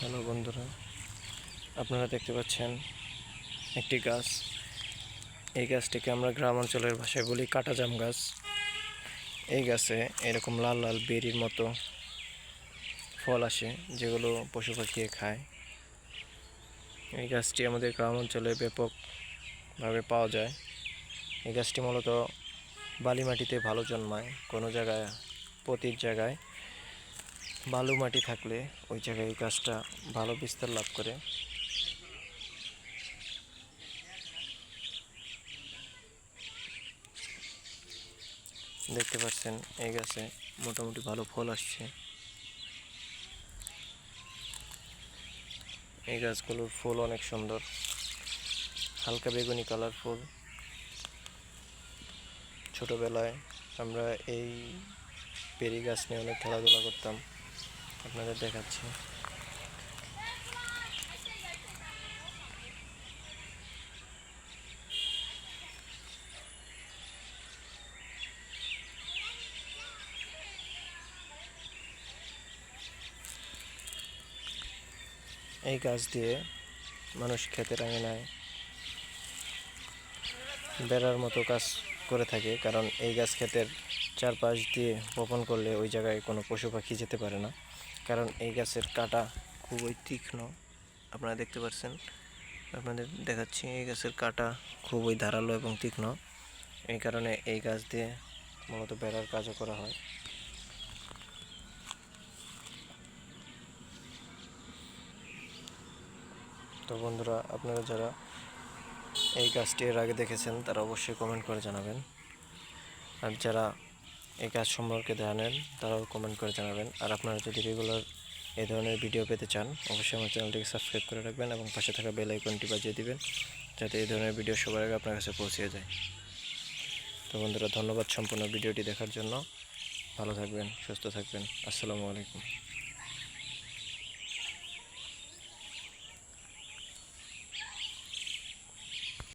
Hello বন্ধুরা, আপনারা দেখতে পাচ্ছেন একটি গাছ। এই গাছটিকে আমরা গ্রাম অঞ্চলের ভাষায় বলি কাটা জাম গাছ। এই গাছে এরকম লাল লাল বেরির মতো ফল আসে, যেগুলো পশু পাখি খায়। এই গাছটি আমাদের গ্রাম অঞ্চলে ব্যাপকভাবে পাওয়া যায়। এই গাছটি মূলত বালি মাটিতে ভালো জন্মায়, কোনো জায়গায়, প্রতির জায়গায়। বালু মাটি থাকলে ওই জায়গায় এই গাছটা ভালো বিস্তার লাভ করে। দেখতে পাচ্ছেন, এই গাছে মোটামুটি ভালো ফল আসছে। এই গাছগুলোর ফুল অনেক সুন্দর। হালকা বেগুনি কালার ফুল। ছোটোবেলায় আমরা এই পেরি গাছ নিয়ে অনেক খেলাধুলা করতাম। আপনাদের দেখাচ্ছি। এই গাছ দিয়ে মানুষ খেতে নেয় বেড়ার মতো কাজ করে থাকে, কারণ এই গাছ ক্ষেতের চারপাশ দিয়ে বপন করলে ওই জায়গায় কোনো পশু পাখি যেতে পারে না। কারণ এই গাছের কাটা খুবই তীক্ষ্ণ। আপনারা দেখতে পাচ্ছেন, আপনাদের দেখাচ্ছি, এই গাছের কাটা খুবই ধারালো এবং তীক্ষ্ণ। এই কারণে এই গাছ দিয়ে মূলত বেড়ার কাজও করা হয়। তো বন্ধুরা, আপনারা যারা এই গাছটি এর আগে দেখেছেন, তারা অবশ্যই কমেন্ট করে জানাবেন। আর যারা এই কাজ সম্পর্কে জানেন, তারাও কমেন্ট করে জানাবেন। আর আপনারা যদি রেগুলার এই ধরনের ভিডিও পেতে চান, অবশ্যই আমার চ্যানেলটিকে সাবস্ক্রাইব করে রাখবেন এবং পাশে থাকা বেল আইকনটি বাজিয়ে দিবেন, যাতে এই ধরনের ভিডিও সবার আগে আপনার কাছে পৌঁছে যায়। তো বন্ধুরা, ধন্যবাদ সম্পূর্ণ ভিডিওটি দেখার জন্য। ভালো থাকবেন, সুস্থ থাকবেন। আসসালামু আলাইকুম।